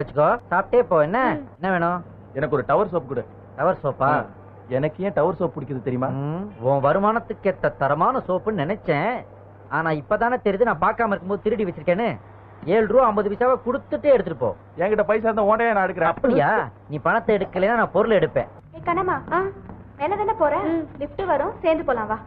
வச்சுக்கோ. சாப்பிட்டே போ என்ன? என்ன வேணும்? எனக்கு ஒரு டவர் சோப் கொடு. டவர் சோப்பா? எனக்கு ஏன் டவர் சோப் பிடிக்குது தெரியுமா? உன் வருமானத்துக்கு ஏத்த தரமான சோப்புன்னு நினைச்சேன். ஆனா இப்பதானே தெரியுது நான் பார்க்காம இருக்கும்போது திருடி வச்சிருக்கேன்னு. ஏழு ரூபா ஐம்பது பைசாவை கொடுத்துட்டே எடுத்துட்டு போ. என்கிட்ட பைசா இருந்தா ஓட்டையா நான் எடுக்கிறேன். அப்படியா? நீ பணத்தை எடுக்கலைன்னா நான் பொருள் எடுப்பேன். கண்ணம்மா. மேல தானே போறேன் லிஃப்ட் வரும் சேர்ந்து போலாம் வா.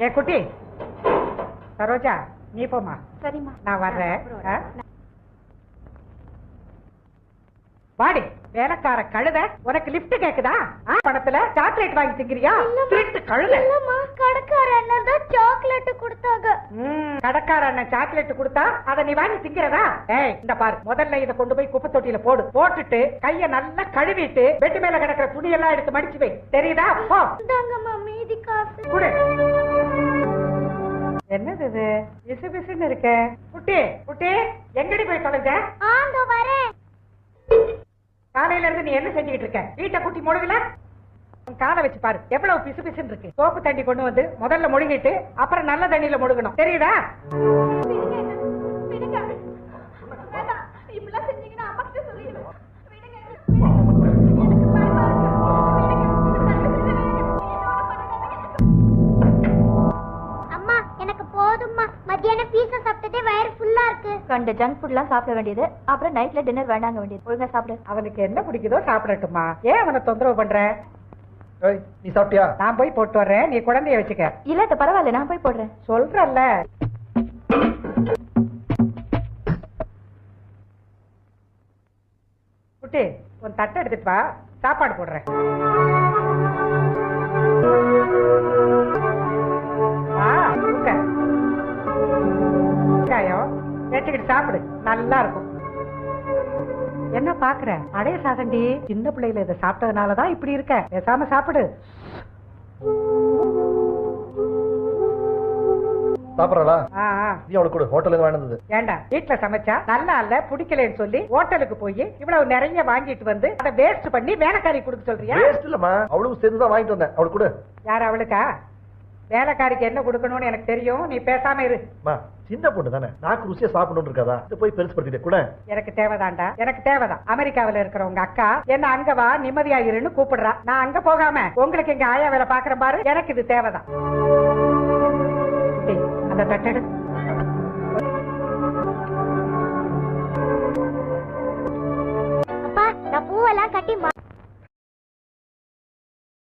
ஏ குட்டி. சரோஜா நீ போமா சரிம்மா. நான் வர்றேன்? வாடி வேலைக்கார கழுத உனக்கு லிஃப்ட் கேக்குதா? பணத்துல சாக்லேட் வாங்கி திங்கிறியா? திருட்டு கழுத. கடைக்கார அண்ணன் தான் சாக்லேட் கொடுத்தாங்க. கடைக்கார அண்ணன் சாக்லேட் கொடுத்தா அத நீ வாங்கி திங்கிறதா? ஏய் இந்த பாரு முதல்ல இத கொண்டு போய் குப்பை தொட்டியில போடு. போட்டுட்டு கைய நல்லா கழுவிட்டு பெட்டு மேல கிடக்கிற துணி எல்லாம் எடுத்து மடிச்சு வை. தெரியுதா? போ. மீதி காசு. குடு இது பிசு பிசுன்னு இருக்க. குட்டி குட்டி எங்கடி போய் தொலைஞ்ச? ஆங்க வரேன். காலையில இருந்து நீ என்ன செஞ்சுக்கிட்டு இருக்க? வீட்டை குட்டி முழுகல? உன் காலை வச்சு பாரு. எவ்வளவு பிசு பிசுன்னு இருக்கு. சோப்பு தண்ணி கொண்டு வந்து முதல்ல முழுகிட்டு அப்புறம் நல்ல தண்ணியில முழுகணும். தெரியுதா? பீஸா சாப்பிட்டதே வயிறு ஃபுல்லா இருக்கு. கண்ட ஜங்க் ஃபுட்லாம் சாப்பிட வேண்டியது. அப்புறம் நைட்ல டின்னர் வேண்டாங்க வேண்டியது. ஒழுங்கா சாப்பிடு. அவனுக்கு என்ன பிடிக்குதோ சாப்பிடட்டுமா. ஏன் அவனை தொந்தரவு பண்ற? நீ சாப்பிட்டியா? நான் போய் போட்டு வர்றேன். நீ குழந்தைய வச்சுக்க. இல்ல இது பரவாயில்ல நான் போய் போடுறேன். சொல்றல்ல. குட்டி உன் தட்டை எடுத்துட்டு வா. சாப்பாடு போடுறேன். வச்சுக்கிட்டு சாப்பிடு. நல்லா இருக்கும் என்ன பாக்குற? அடைய சாதண்டி சின்ன பிள்ளையில இதை சாப்பிட்டதுனாலதான் இப்படி இருக்க. பேசாம சாப்பிடு. சாப்பிடறா நீ அவளுக்கு கொடு. இருந்து வாங்கினது. ஏண்டா வீட்ல சமைச்சா? நல்லா இல்ல பிடிக்கலன்னு சொல்லி ஹோட்டலுக்கு போய் இவ்வளவு நிறைய வாங்கிட்டு வந்து அதை வேஸ்ட் பண்ணி வேலைக்காரி கொடுக்க சொல்றியா? வேஸ்ட் இல்லம்மா. அவளுக்கு சேர்ந்து தான் வாங்கிட்டு வந்தேன். அவளுக்கு கொடு. யார் அவளுக்கா? வேலைக்காரிக்கு என்ன கொடுக்கணும்னு எனக்கு தெரியும். நீ பேசாம இரு. சின்ன பொண்ணு தானே? நாக்கு ருசியா சாப்பிடணும் இருக்காதா? இதை போய் பெருசுப்படுத்திட்டே கூட. எனக்கு தேவைதான்டா. எனக்கு தேவைதான். அமெரிக்காவுல இருக்கிற உங்க அக்கா என்ன அங்க வா நிம்மதியா இருன்னு கூப்பிடுறா. நான் அங்க போகாம உங்களுக்கு இங்க ஆயா வேலை பாக்குறேன் பாரு. எனக்கு இது தேவைதான். அந்த தட்டெடு. அப்பா நான் பூவெல்லாம் கட்டி